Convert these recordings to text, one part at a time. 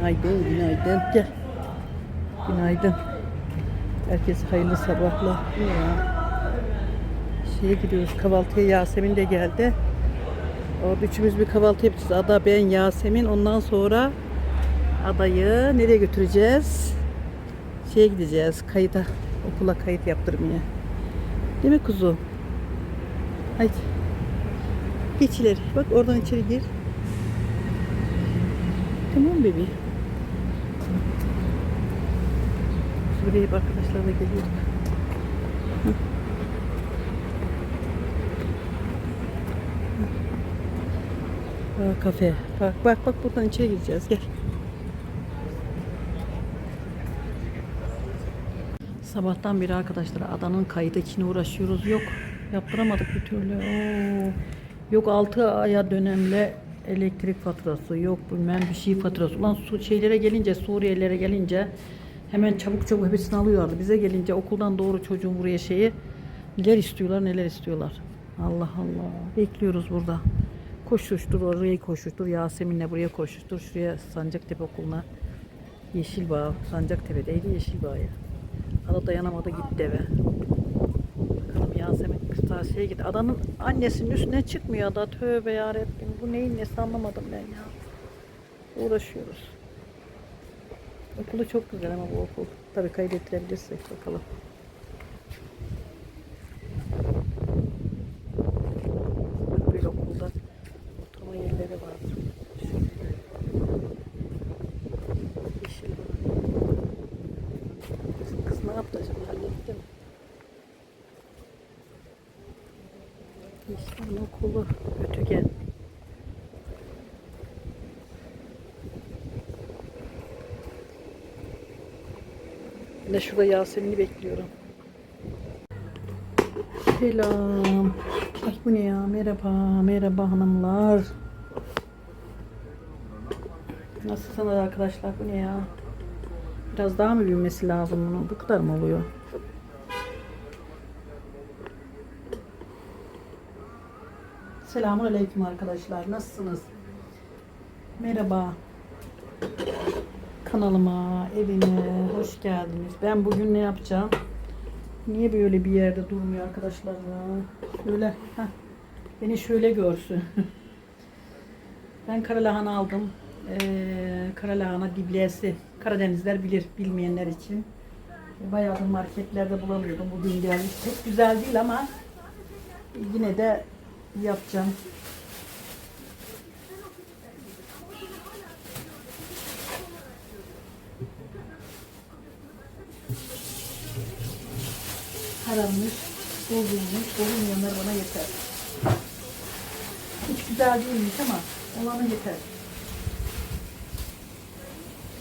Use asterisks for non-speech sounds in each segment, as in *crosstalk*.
Günaydın, günaydın. Günaydın. Herkese hayırlı sabahlar. Ya? Şeye gidiyoruz kahvaltıya. Yasemin de geldi. Orada üçümüz bir kahvaltı yapacağız. Ada, ben, Yasemin. Ondan sonra adayı nereye götüreceğiz? Şeye gideceğiz. Kayıta. Okula kayıt yaptırmaya. Değil mi kuzu? Haydi. Geç ileri. Bak oradan içeri gir. Tamam bebeğim. Buraya arkadaşlar da geliyor. Hı. Aa, kafe. Bak bak bak buradan içeri gireceğiz. Gel. Sabahtan beri arkadaşlar adanın kaydı için uğraşıyoruz. Yok yaptıramadık bir türlü. Oo. Yok 6 aya dönemle elektrik faturası yok bilmem bir şey faturası. Ulan su şeylere gelince Suriyelilere gelince hemen çabuk çabuk hepsini alıyorlardı. Bize gelince okuldan doğru çocuğun buraya şeyi neler istiyorlar neler istiyorlar. Allah Allah. Bekliyoruz burada. Koşuştur oraya koşuştur. Yasemin'le buraya koşuştur. Şuraya Sancaktepe okuluna. Yeşilbağ. Sancaktepe'deydi Yeşilbağ'ya. Ada dayanamadı gitti eve. Bakalım Yasemin kırtasiyeye gitti. Adanın annesinin üstüne çıkmıyor ada. Tövbe yarabbim. Bu neyin nesi anlamadım ben ya. Uğraşıyoruz. Okulu çok güzel ama bu okul. Tabii kaydettirebilirsek bakalım. Bak Böyle okulda oturma yerleri var. Yeşil. Kız, ne yaptı acaba? Yeşil'in okulu Ötügen. Ben de şurada Yasemin'i bekliyorum. Selam. Ay bu ne ya? Merhaba, merhaba hanımlar. Nasılsınız arkadaşlar? Bu ne ya? Biraz daha mı büyümesi lazım bunun? Bu kadar mı oluyor? Selamun Aleyküm arkadaşlar. Nasılsınız? Merhaba. Kanalıma, evime hoş geldiniz. Ben bugün ne yapacağım? Niye böyle bir yerde durmuyor arkadaşlar ya? Şöyle, heh, beni şöyle görsün. *laughs* ben karalahana aldım. Ee, karalahana diblesi. Karadenizler bilir, bilmeyenler için. Bayağı da marketlerde bulamıyordum. Bugün gelmiş. Pek güzel değil ama yine de yapacağım. Kararmış, bozulmuş, bozulmayanlar bana yeter. Hiç güzel değilmiş ama olanı yeter.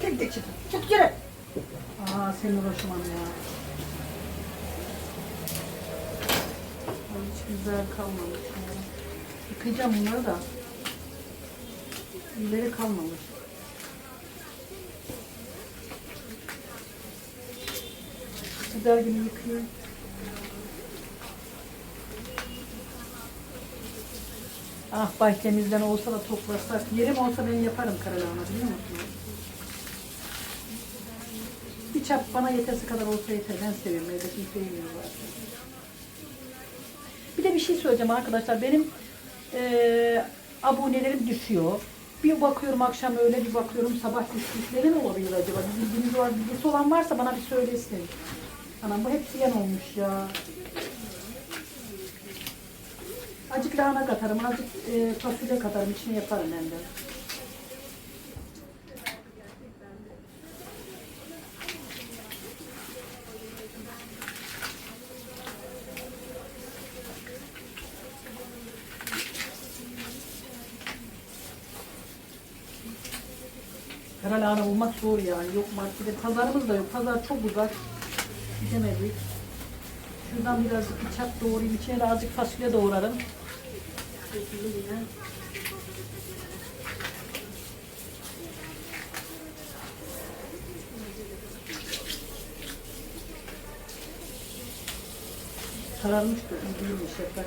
Tek tek çık. Çık yere. Aa senin uğraşman ya. Hiç güzel kalmamış. ya. Yıkayacağım bunları da. İyileri kalmamış. Güzel gibi yıkayayım. Ah bahçemizden olsa da toplasak. Yerim olsa ben yaparım karalahana biliyor musunuz? Bir çap bana yeterse kadar olsa yeter. Ben seviyorum. Evde kimse yemiyor zaten. Bir de bir şey söyleyeceğim arkadaşlar. Benim eee abonelerim düşüyor. Bir bakıyorum akşam öyle bir bakıyorum sabah düşmüş. Neden olabilir acaba? Bir bilginiz var, bilgisi olan varsa bana bir söylesin. Anam bu hepsi yan olmuş ya. Azıcık lahana katarım, azıcık e, fasulye katarım, içine yaparım ben de. Kara lahana bulmak zor yani. Yok markette. Pazarımız da yok. Pazar çok uzak. Gidemedik. Şuradan birazcık bıçak doğrayayım. İçine de azıcık fasulye doğrarım. Sararmış da değilmiş yaprak.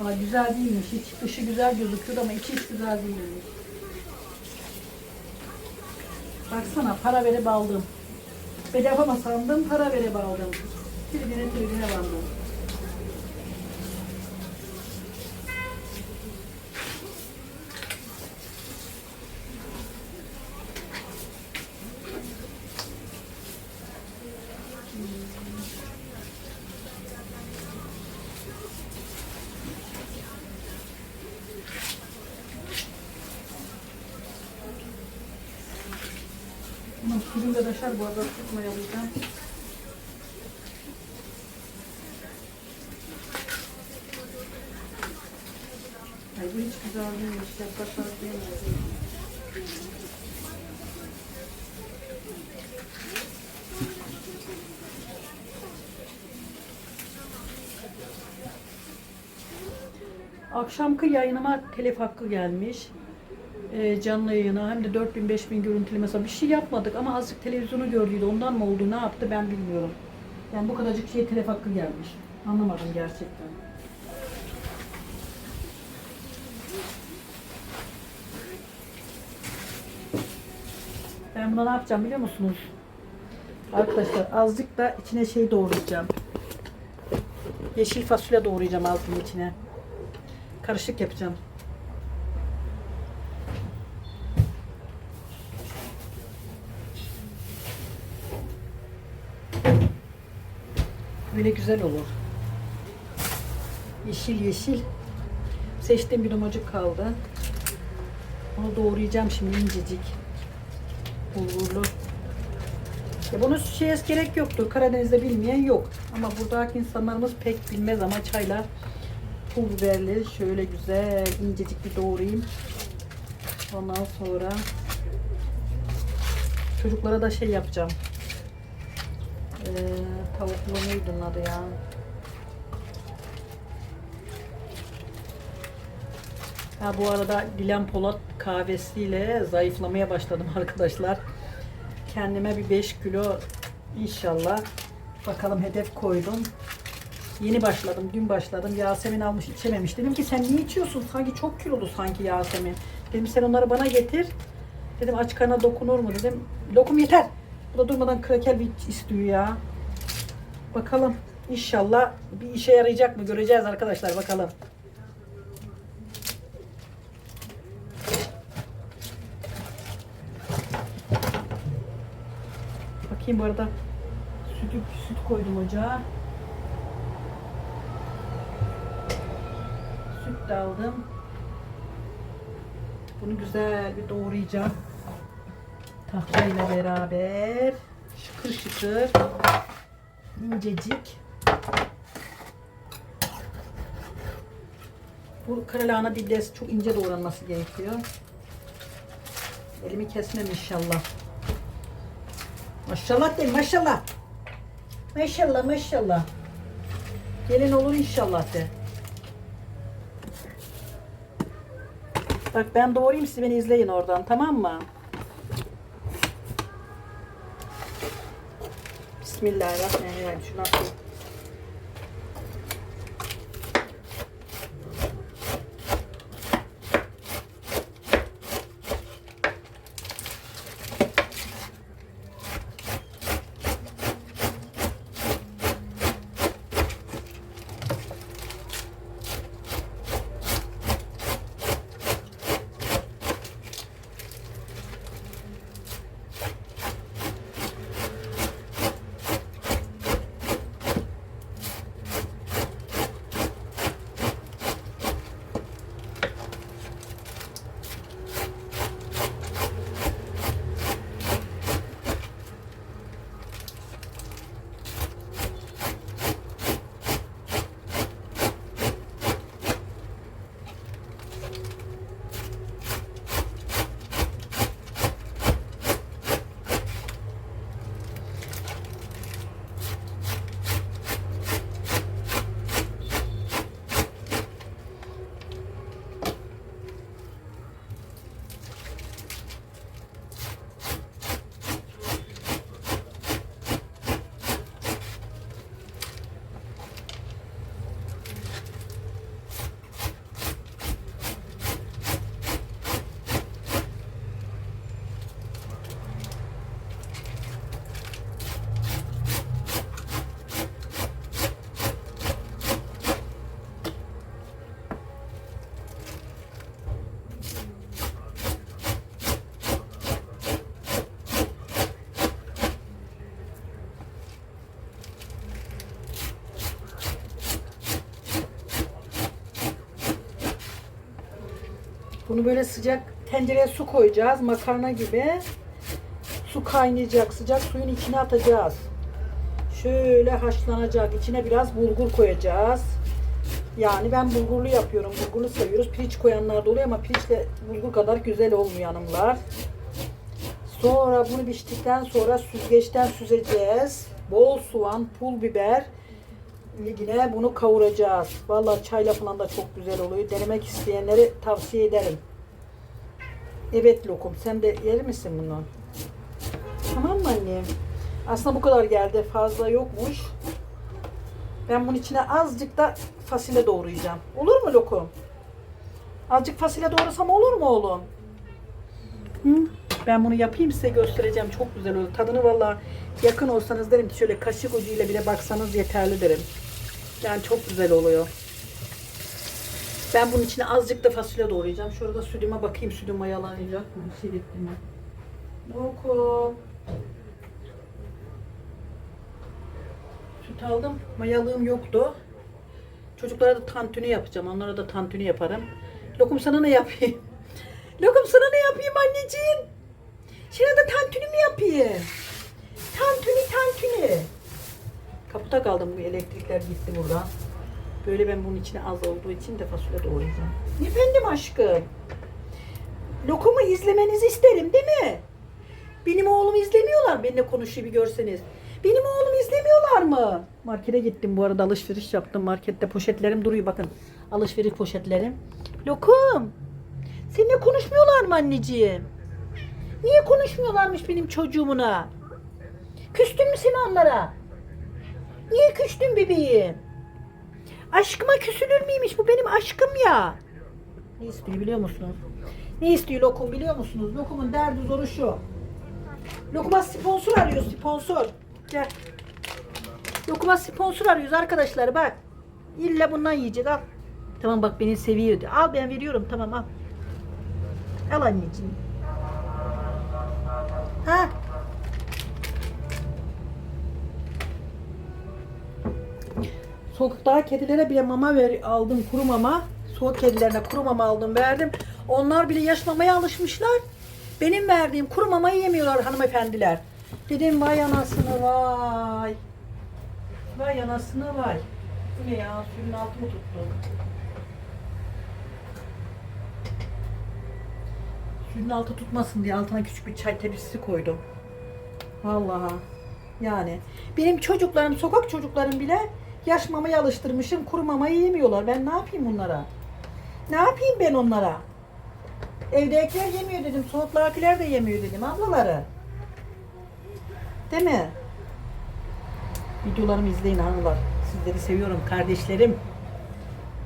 Ama güzel değilmiş. Hiç dışı güzel gözüküyor ama içi hiç güzel değilmiş. Baksana para verip aldım. Bedava mı sandım para verip aldım. Tribüne tribüne bandım. Ama sürüm de taşar bu arada tutmayalım. Ay bu hiç güzel değilmiş. Yapraklar değil. Akşamki yayınıma telif hakkı gelmiş. Ee, canlı yayına hem de 4000-5000 görüntülü mesela bir şey yapmadık ama azıcık televizyonu gördüydü ondan mı oldu ne yaptı ben bilmiyorum. Yani bu kadarcık şey telif hakkı gelmiş. Anlamadım gerçekten. Ben buna ne yapacağım biliyor musunuz? Arkadaşlar azıcık da içine şey doğrayacağım. Yeşil fasulye doğrayacağım altının içine. Karışık yapacağım. Böyle güzel olur. Yeşil yeşil. Seçtiğim bir domacık kaldı. Onu doğrayacağım şimdi incecik. Bulgurlu. Ya bunu şeye gerek yoktur. Karadeniz'de bilmeyen yok. Ama buradaki insanlarımız pek bilmez ama çayla pul biberli şöyle güzel incecik bir doğrayayım. Ondan sonra çocuklara da şey yapacağım. Ee, tavuklu neydi onun adı ya? Ha bu arada Dilan Polat kahvesiyle zayıflamaya başladım *laughs* arkadaşlar. Kendime bir 5 kilo inşallah bakalım hedef koydum. Yeni başladım, dün başladım. Yasemin almış içememiş. Dedim ki sen niye içiyorsun? Sanki çok kilolu sanki Yasemin. Dedim sen onları bana getir. Dedim aç karnına dokunur mu dedim. Lokum yeter. Bu da durmadan kraker bir istiyor ya. Bakalım inşallah bir işe yarayacak mı göreceğiz arkadaşlar bakalım. Bakayım bu arada sütü, süt koydum ocağa. Süt de aldım. Bunu güzel bir doğrayacağım. Tahtayla beraber şıkır şıkır incecik. Bu karalahana dillesi çok ince doğranması gerekiyor. Elimi kesmem inşallah. Maşallah de maşallah. Maşallah maşallah. Gelin olur inşallah de. Bak ben doğrayayım siz beni izleyin oradan tamam mı? Bismillahirrahmanirrahim. Şunu atayım. Bunu böyle sıcak tencereye su koyacağız. Makarna gibi. Su kaynayacak. Sıcak suyun içine atacağız. Şöyle haşlanacak. İçine biraz bulgur koyacağız. Yani ben bulgurlu yapıyorum. Bulgurlu seviyoruz. Pirinç koyanlar da oluyor ama pirinçle bulgur kadar güzel olmuyor hanımlar. Sonra bunu piştikten sonra süzgeçten süzeceğiz. Bol soğan, pul biber. Yine bunu kavuracağız. Vallahi çayla falan da çok güzel oluyor. Denemek isteyenleri tavsiye ederim. Evet lokum. Sen de yer misin bunu? Tamam mı annem? Aslında bu kadar geldi. Fazla yokmuş. Ben bunun içine azıcık da fasulye doğrayacağım. Olur mu lokum? Azıcık fasulye doğrasam olur mu oğlum? Hı? Ben bunu yapayım size göstereceğim. Çok güzel olur. Tadını valla yakın olsanız derim ki şöyle kaşık ucuyla bile baksanız yeterli derim. Yani çok güzel oluyor. Ben bunun içine azıcık da fasulye doğrayacağım. Şurada sütüme bakayım sütüm mayalanacak mı? Şey mi? Lokum. Süt aldım. Mayalığım yoktu. Çocuklara da tantuni yapacağım. Onlara da tantuni yaparım. Lokum sana ne yapayım? *laughs* Lokum sana ne yapayım anneciğim? Sana da tantuni mi yapayım? Tantuni tantuni. Kapıda kaldım elektrikler gitti buradan. Böyle ben bunun içine az olduğu için de fasulye doğrayacağım. Efendim aşkım. Lokumu izlemenizi isterim değil mi? Benim oğlum izlemiyorlar. Benimle konuşuyor bir görseniz. Benim oğlum izlemiyorlar mı? Markete gittim bu arada alışveriş yaptım. Markette poşetlerim duruyor bakın. Alışveriş poşetlerim. Lokum. Seninle konuşmuyorlar mı anneciğim? Niye konuşmuyorlarmış benim çocuğumuna? Küstün mü sen onlara? Niye küstün bebeğim? Aşkıma küsülür müymüş? Bu benim aşkım ya. Ne istiyor biliyor musunuz? Ne istiyor Lokum biliyor musunuz? Lokum'un derdi zoru şu. Lokum'a sponsor arıyor sponsor. Gel. Lokum'a sponsor arıyoruz arkadaşlar bak. İlla bundan yiyeceğiz al. Tamam bak beni seviyor. diyor. Al ben veriyorum tamam al. Al anneciğim. Ha? Sokaktaki kedilere bile mama ver, aldım kuru mama. Soğuk kedilerine kuru mama aldım verdim. Onlar bile yaş mamaya alışmışlar. Benim verdiğim kuru mamayı yemiyorlar hanımefendiler. Dedim vay anasını vay. Vay anasını vay. Bu ne ya suyun altını tuttu. Suyun altı tutmasın diye altına küçük bir çay tepsisi koydum. Vallahi yani benim çocuklarım sokak çocuklarım bile yaş mamayı alıştırmışım kuru mamayı yemiyorlar. Ben ne yapayım bunlara? Ne yapayım ben onlara? Evdekiler yemiyor dedim. Soğuklardakiler de yemiyor dedim ablaları. Değil mi? Videolarımı izleyin hanımlar. Sizleri seviyorum kardeşlerim.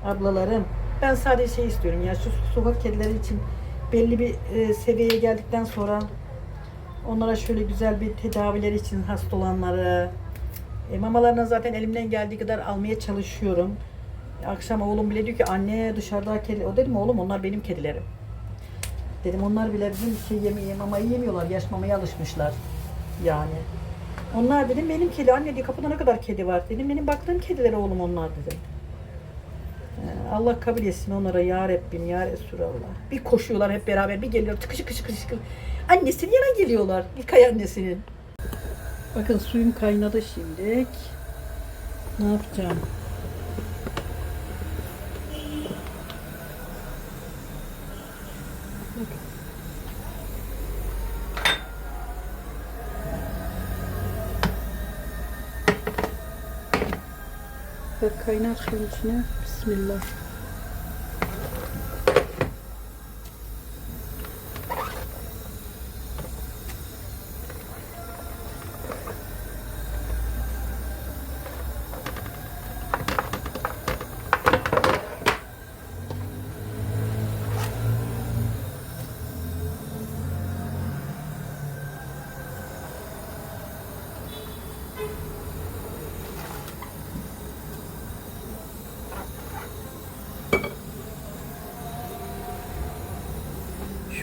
Ablalarım. Ben sadece şey istiyorum ya şu sokak kedileri için belli bir e, seviyeye geldikten sonra onlara şöyle güzel bir tedaviler için hasta olanları e, mamalarına zaten elimden geldiği kadar almaya çalışıyorum. Akşam oğlum bile diyor ki anne dışarıda kedi. O dedim oğlum onlar benim kedilerim. Dedim onlar bile bizim şey yemeği, mamayı yemiyorlar. Yaş mamaya alışmışlar. Yani. Onlar dedim benim kedi. Anne diye kapıda ne kadar kedi var dedim. Benim baktığım kediler oğlum onlar dedim. Ee, Allah kabul etsin onlara ya Rabbim ya Resulallah. Bir koşuyorlar hep beraber bir geliyor tıkış tıkış tıkış. Annesinin yana geliyorlar. İlkay annesinin. Bakın suyum kaynadı şimdi. Ne yapacağım? Bak kaynar suyun içine. Bismillah.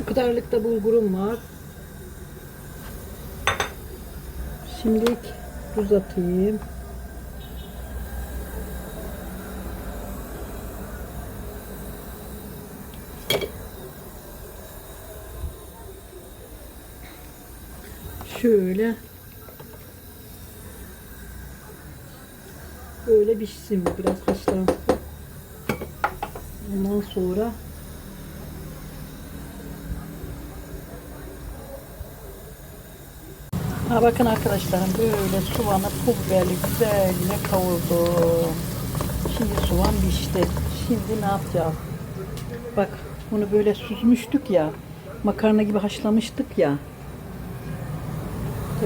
Kadarlıkta bulgurum var. Şimdi tuz atayım. Şöyle. Böyle pişsin bu biraz haşlansın. Ondan sonra Ha bakın arkadaşlarım böyle soğanı pul biberli güzelce kavurdum. Şimdi soğan pişti. Şimdi ne yapacağım? Bak bunu böyle süzmüştük ya. Makarna gibi haşlamıştık ya.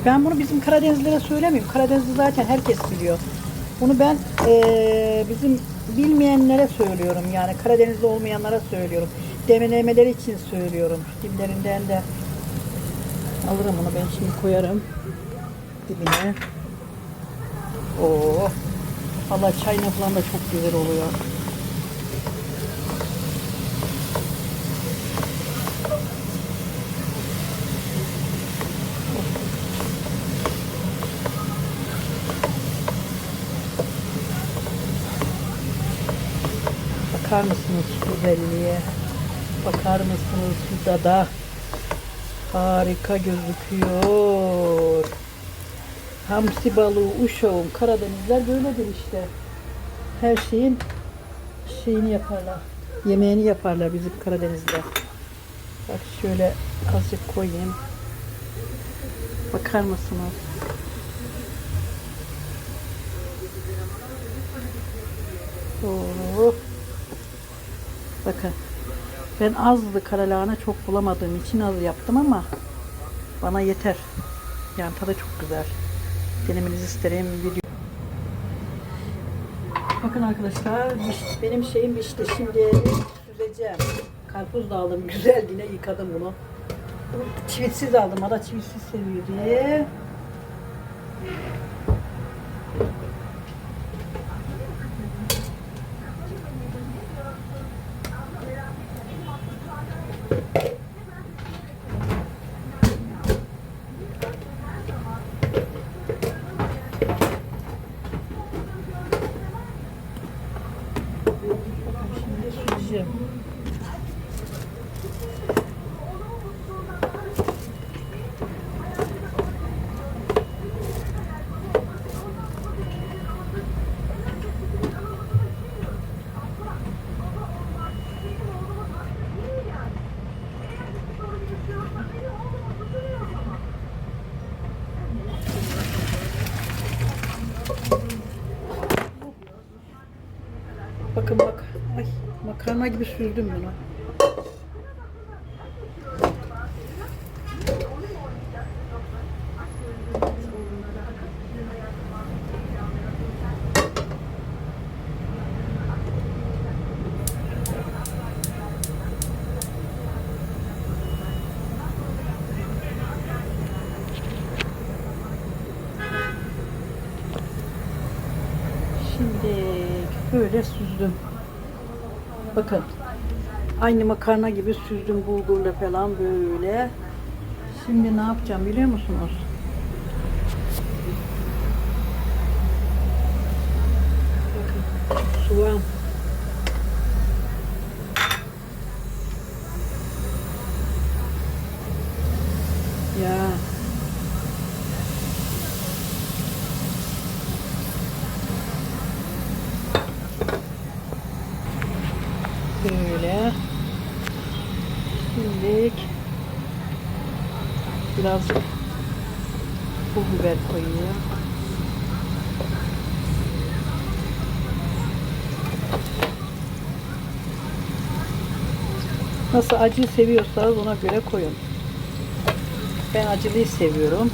E Ben bunu bizim Karadenizlilere söylemiyorum. Karadenizli zaten herkes biliyor. Bunu ben eee, bizim bilmeyenlere söylüyorum. Yani Karadenizli olmayanlara söylüyorum. Demlemeleri için söylüyorum. Dillerinden de alırım onu ben şimdi koyarım dibine. Oo. Valla çayla falan da çok güzel oluyor. Bakar mısınız şu güzelliğe? Bakar mısınız şu dada? Harika gözüküyor. Hamsi balığı, uşağım, Karadenizler böyledir işte. Her şeyin şeyini yaparlar. Yemeğini yaparlar bizim Karadeniz'de. Bak şöyle azıcık koyayım. Bakar mısınız? Oo. Bakın. Ben azdı karalahana çok bulamadığım için az yaptım ama bana yeter. Yani tadı çok güzel. Denemenizi isterim video. Bakın arkadaşlar benim şeyim pişti. Şimdi süzeceğim. Karpuz da aldım. *laughs* Güzel yine yıkadım bunu. Çivitsiz aldım. Ada çivitsiz seviyor diye. Şimdi süzeceğim. Bakın bak. Ay makarna gibi süzdüm bunu. Şimdi böyle süzdüm. Bakın. Aynı makarna gibi süzdüm bulgurla falan böyle. Şimdi ne yapacağım biliyor musunuz? Bakın soğan. Ya. Böyle. Şimdilik birazcık pul biber koyuyor. Nasıl acı seviyorsanız ona göre koyun. Ben acılıyı seviyorum.